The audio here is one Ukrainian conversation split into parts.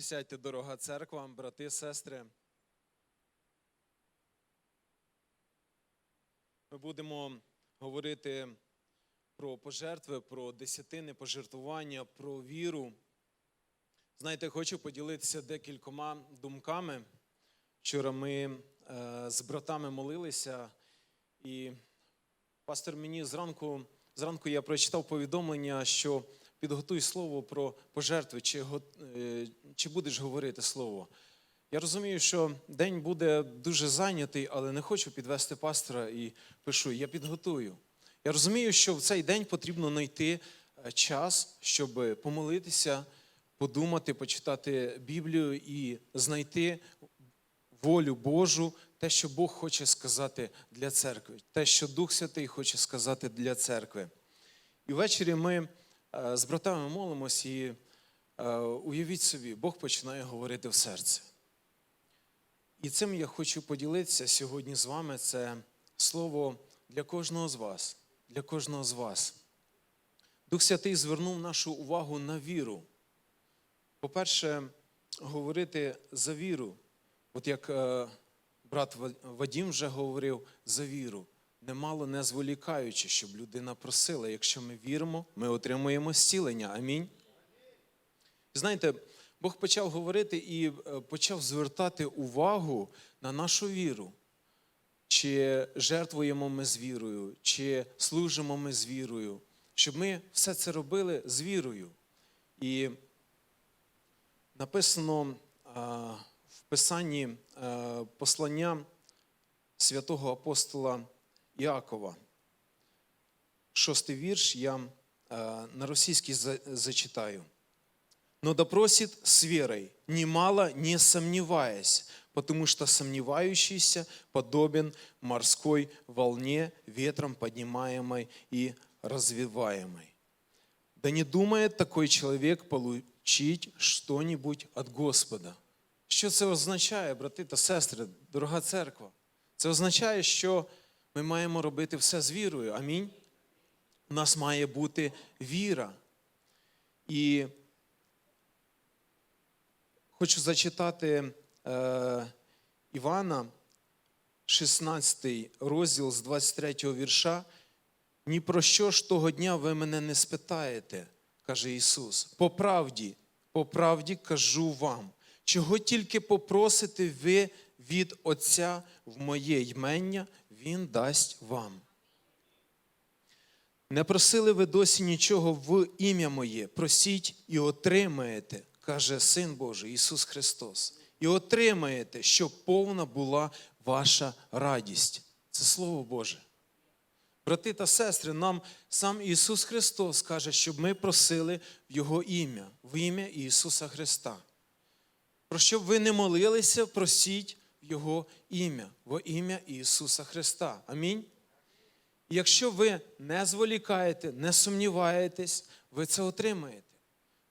Присядьте, дорога церква, брати, сестри. Ми будемо говорити про пожертви, про десятини, пожертвування, про віру. Знаєте, хочу поділитися декількома думками. Вчора ми е, з братами молилися, і пастор мені зранку, зранку я прочитав повідомлення, що підготуй слово про пожертви, чи, е, чи будеш говорити слово. Я розумію, що день буде дуже зайнятий, але не хочу підвести пастора і пишу: я підготую. Я розумію, що в цей день потрібно знайти е, час, щоб помолитися, подумати, почитати Біблію і знайти волю Божу, те, що Бог хоче сказати для церкви, те, що Дух Святий хоче сказати для церкви. І ввечері ми з братами молимось, і е, уявіть собі, Бог починає говорити в серце. І цим я хочу поділитися сьогодні з вами. Це слово для кожного з вас, для кожного з вас. Дух Святий звернув нашу увагу на віру. По-перше, говорити за віру. От як е, брат Вадім вже говорив за віру, немало не зволікаючи, щоб людина просила. Якщо ми віримо, ми отримуємо зцілення. Амінь. Знаєте, Бог почав говорити і е, почав звертати увагу на нашу віру. Чи жертвуємо ми з вірою, чи служимо ми з вірою, щоб ми все це робили з вірою. І написано в Писанні послання святого апостола Іакова. Шостий вірш я а, на російській за- зачитаю. Но допросит с верой, немало не сомневаясь, потому что сомневающийся подобен морской волне, ветром поднимаемой и развиваемой. Да не думает такой человек получить что-нибудь от Господа. Що це означає, брати та сестри, дорога церква? Це означає, що ми маємо робити все з вірою. Амінь. У нас має бути віра. І Хочу зачитати е, Івана, 16 розділ з 23 вірша. Ні про що ж того дня ви мене не спитаєте, каже Ісус. По правді, по правді кажу вам, чого тільки попросите ви від Отця в моє ймення, Він дасть вам. Не просили ви досі нічого в ім'я моє, просіть і отримаєте, каже Син Божий Ісус Христос. І отримаєте, щоб повна була ваша радість. Це Слово Боже. Брати та сестри, нам сам Ісус Христос каже, щоб ми просили в Його ім'я, в ім'я Ісуса Христа. Про що б ви не молилися, просіть Його ім'я, во ім'я Ісуса Христа. Амінь. Якщо ви не зволікаєте, не сумніваєтесь, ви це отримаєте.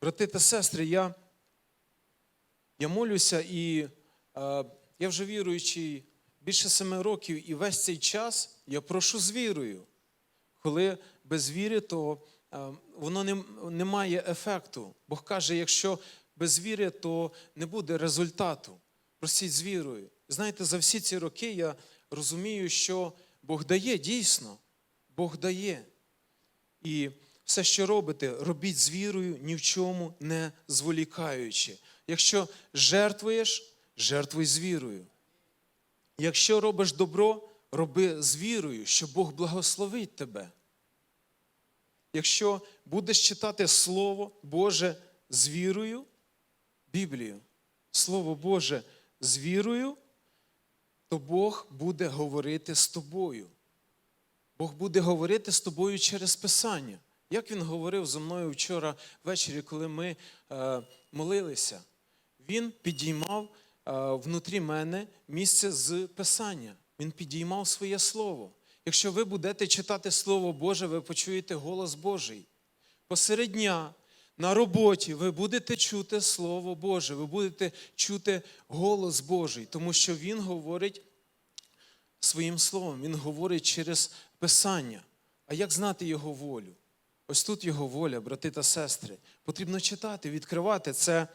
Брати та сестри, я, я молюся і е, я вже віруючий більше семи років, і весь цей час я прошу з вірою. Коли без віри, то е, воно не, не має ефекту. Бог каже, якщо без віри, то не буде результату. Просіть з вірою. Знаєте, за всі ці роки я розумію, що Бог дає дійсно. Бог дає. І все, що робите, робіть з вірою, ні в чому не зволікаючи. Якщо жертвуєш, жертвуй з вірою. Якщо робиш добро, роби з вірою, що Бог благословить тебе. Якщо будеш читати Слово Боже з вірою, Біблію, Слово Боже з вірою, то Бог буде говорити з тобою. Бог буде говорити з тобою через Писання. Як він говорив зі мною вчора ввечері, коли ми е, молилися, він підіймав е, внутрі мене місце з Писання. Він підіймав своє слово. Якщо ви будете читати Слово Боже, ви почуєте голос Божий. Посеред дня на роботі ви будете чути Слово Боже, ви будете чути голос Божий, тому що Він говорить своїм словом, Він говорить через Писання. А як знати Його волю? Ось тут Його воля, брати та сестри. Потрібно читати, відкривати це.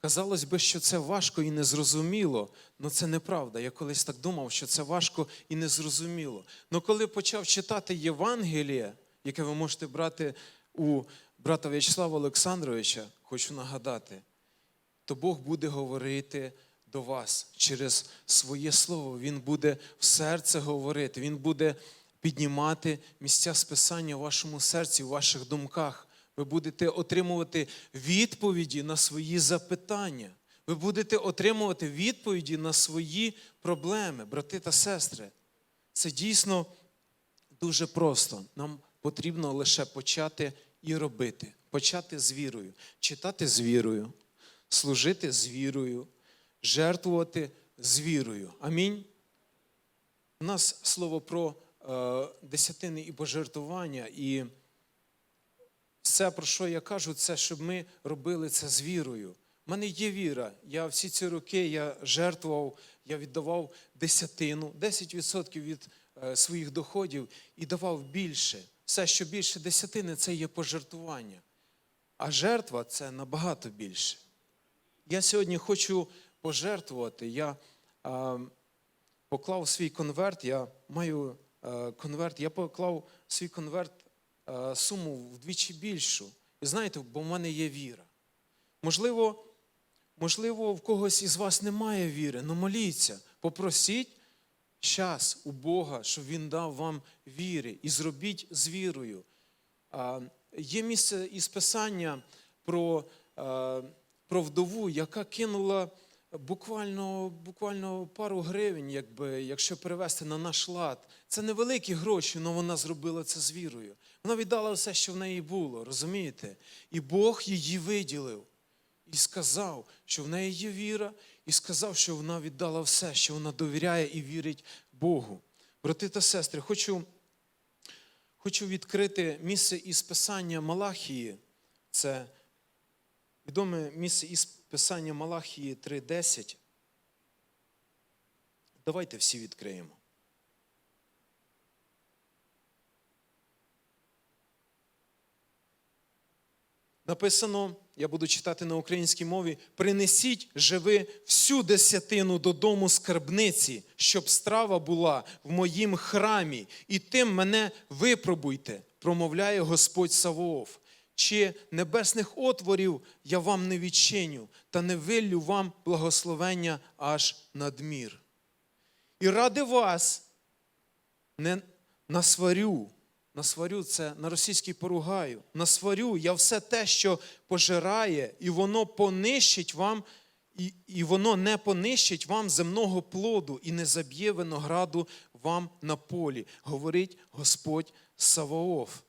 Казалось би, що це важко і незрозуміло, але це неправда. Я колись так думав, що це важко і незрозуміло. Але коли почав читати Євангеліє, яке ви можете брати у брата В'ячеслава Олександровича, хочу нагадати, то Бог буде говорити до вас через своє слово. Він буде в серце говорити, Він буде піднімати місця списання в вашому серці, в ваших думках. Ви будете отримувати відповіді на свої запитання. Ви будете отримувати відповіді на свої проблеми, брати та сестри. Це дійсно дуже просто. Нам потрібно лише почати і робити. Почати з вірою, читати з вірою, служити з вірою, жертвувати з вірою. Амінь. У нас слово про е, десятини і пожертвування, і все, про що я кажу, це щоб ми робили це з вірою. У мене є віра. Я всі ці роки я жертвував, я віддавав десятину, 10% від е, своїх доходів і давав більше. Все, що більше десятини, це є пожертвування. А жертва це набагато більше. Я сьогодні хочу пожертвувати. Я е, поклав свій конверт, я маю е, конверт, я поклав свій конверт е, суму вдвічі більшу. І знаєте, бо в мене є віра. Можливо, можливо, в когось із вас немає віри, але моліться, попросіть час у Бога, щоб Він дав вам віри, і зробіть з вірою. Є місце із Писання про, про вдову, яка кинула буквально, буквально пару гривень, якби, якщо перевести на наш лад. Це невеликі гроші, але вона зробила це з вірою. Вона віддала все, що в неї було, розумієте? І Бог її виділив. І сказав, що в неї є віра, і сказав, що вона віддала все, що вона довіряє і вірить Богу. Брати та сестри, хочу, хочу відкрити місце із Писання Малахії. Це відоме місце із Писання Малахії 3.10. Давайте всі відкриємо. Написано, я буду читати на українській мові: принесіть живи всю десятину додому скарбниці, щоб страва була в моїм храмі, і тим мене випробуйте, промовляє Господь Савооф. Чи небесних отворів я вам не відчиню, та не виллю вам благословення аж надмір. І ради вас не насварю, насварю це на російській поругаю, насварю я все те, що пожирає, і воно понищить вам, і, і воно не понищить вам земного плоду, і не заб'є винограду вам на полі, говорить Господь Саваоф.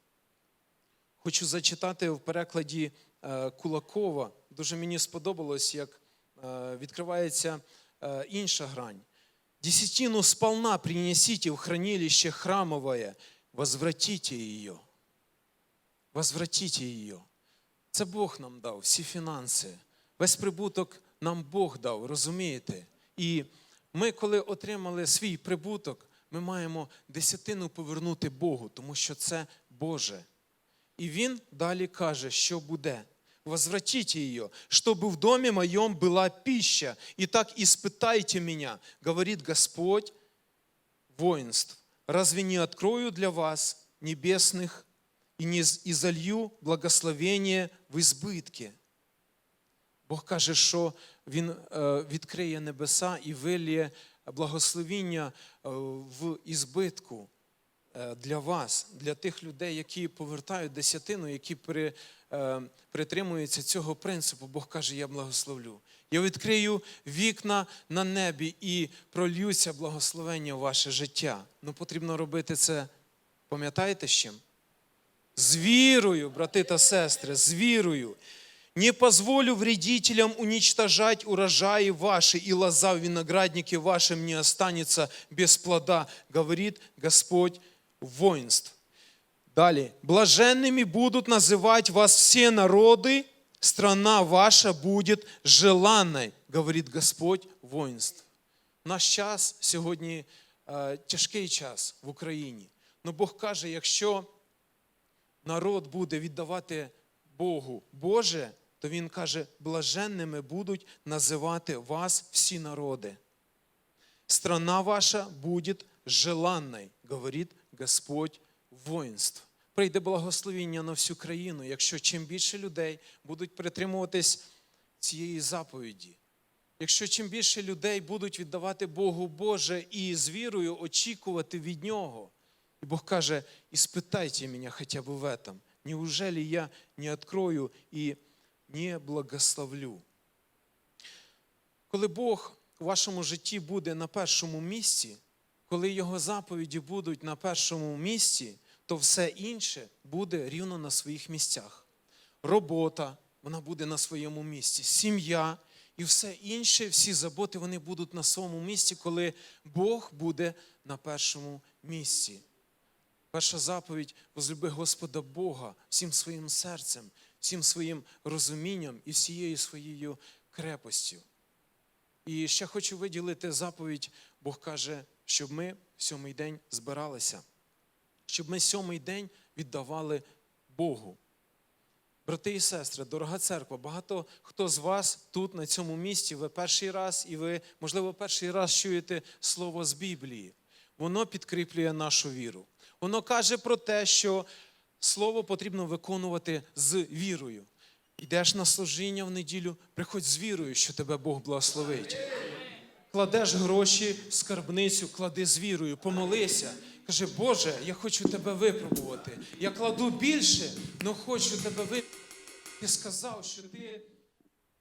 Хочу зачитати в перекладі е, Кулакова. Дуже мені сподобалось, як е, відкривається е, інша грань. Десятину сполна принесите в хранилище храмовое, возвратите ее. Возвратите ее. Це Бог нам дав, всі фінанси. Весь прибуток нам Бог дав, розумієте? І ми, коли отримали свій прибуток, ми маємо десятину повернути Богу, тому що це Боже. І він далі каже, що буде. Возвратите ее, чтобы в доме моем была пища. И так испытайте меня, говорит Господь воинств. Разве не открою для вас небесных и не изолью благословение в избытке? Бог каже, що Він е, відкриє небеса і виліє благословіння е, в ізбитку е, для вас, для тих людей, які повертають десятину, які при, притримуються цього принципу. Бог каже, я благословлю. Я відкрию вікна на небі і прольюся благословення в ваше життя. Ну потрібно робити це, пам'ятаєте з чим? З вірою, брати та сестри, з вірою. Не позволю вредителям уничтожать урожаи ваши, и лоза в винограднике вашем не останется без плода, говорит Господь воинств. Далее. Блаженными будут называть вас все народы, страна ваша будет желанной, говорит Господь воинств. Наш час сьогодні е, тяжкий час в Україні. Но Бог каже, якщо народ буде віддавати Богу Боже, то він каже: блаженними будуть називати вас всі народи. Страна ваша будет желанной, говорить Господь воїнств. Прийде благословіння на всю країну, якщо чим більше людей будуть притримуватись цієї заповіді. Якщо чим більше людей будуть віддавати Богу Боже і з вірою очікувати від Нього. І Бог каже: іспитайте мене хоча б в этом. Неужели я не открою і не благословлю? Коли Бог у вашому житті буде на першому місці, коли Його заповіді будуть на першому місці, то все інше буде рівно на своїх місцях. Робота, вона буде на своєму місці, сім'я і все інше, всі заботи, вони будуть на своєму місці, коли Бог буде на першому місці. Перша заповідь возлюби Господа Бога всім своїм серцем, всім своїм розумінням і всією своєю крепостю. І ще хочу виділити заповідь, Бог каже, щоб ми в сьомий день збиралися, щоб ми сьомий день віддавали Богу. Брати і сестри, дорога церква, багато хто з вас тут, на цьому місці, ви перший раз, і ви, можливо, перший раз чуєте слово з Біблії. Воно підкріплює нашу віру. Воно каже про те, що слово потрібно виконувати з вірою. Йдеш на служіння в неділю, приходь з вірою, що тебе Бог благословить. Кладеш гроші в скарбницю, клади з вірою, помолися. Каже, Боже, я хочу тебе випробувати. Я кладу більше, але хочу тебе випробувати. Ти сказав, що ти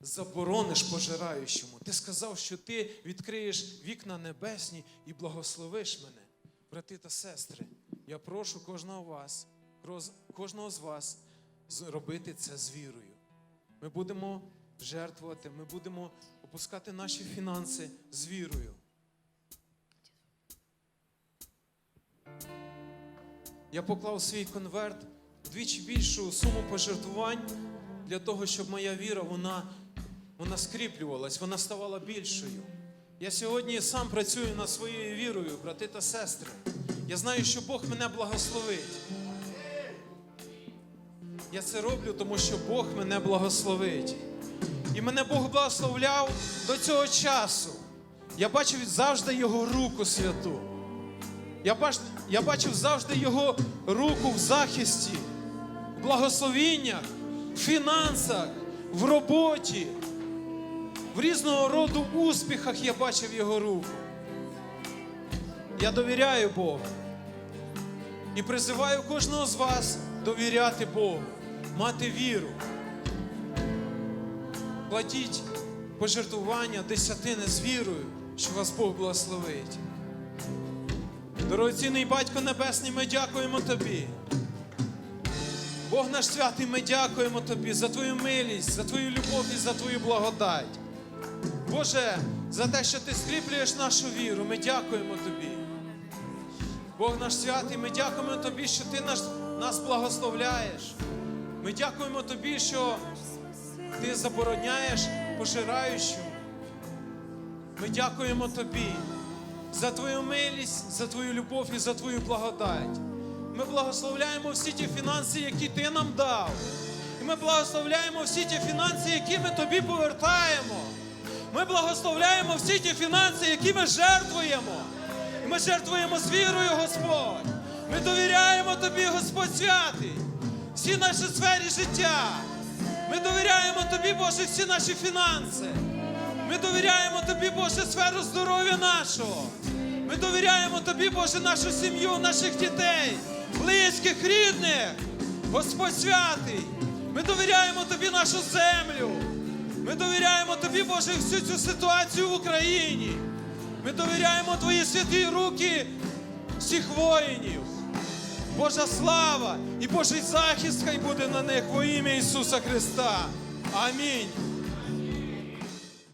заборониш пожираючому. Ти сказав, що ти відкриєш вікна небесні і благословиш мене. Брати та сестри, я прошу кожного вас, кожного з вас зробити це з вірою. Ми будемо жертвувати, ми будемо опускати наші фінанси з вірою. Я поклав свій конверт вдвічі більшу суму пожертвувань для того, щоб моя віра вона, вона скріплювалась, вона ставала більшою. Я сьогодні сам працюю над своєю вірою, брати та сестри. Я знаю, що Бог мене благословить. Я це роблю, тому що Бог мене благословить. І мене Бог благословляв до цього часу. Я бачив завжди Його руку святу. Я бачив, я бачив завжди Його руку в захисті, в благословіннях, в фінансах, в роботі, в різного роду успіхах я бачив Його руку. Я довіряю Богу і призиваю кожного з вас довіряти Богу, мати віру. Платіть пожертвування десятини з вірою, що вас Бог благословить. Дорогоцінний Батько Небесний, ми дякуємо Тобі. Бог наш святий, ми дякуємо Тобі за Твою милість, за Твою любов і за Твою благодать. Боже, за те, що Ти скріплюєш нашу віру, ми дякуємо Тобі. Бог наш святий, ми дякуємо Тобі, що Ти нас, нас благословляєш. Ми дякуємо Тобі, що Ти забороняєш пожираючому. Ми дякуємо Тобі за Твою милість, за Твою любов і за Твою благодать. Ми благословляємо всі ті фінанси, які Ти нам дав. І ми благословляємо всі ті фінанси, які ми тобі повертаємо. Ми благословляємо всі ті фінанси, які ми жертвуємо. І ми жертвуємо з вірою, Господь. Ми довіряємо Тобі, Господь святий, всі наші сфері життя. Ми довіряємо Тобі, Боже, всі наші фінанси. Ми довіряємо Тобі, Боже, сферу здоров'я нашого. Ми довіряємо Тобі, Боже, нашу сім'ю, наших дітей, близьких, рідних. Господь святий. Ми довіряємо Тобі нашу землю. Ми довіряємо Тобі, Боже, всю цю ситуацію в Україні. Ми довіряємо Твої святі руки всіх воїнів. Божа слава і Божий захист хай буде на них во ім'я Ісуса Христа. Амінь.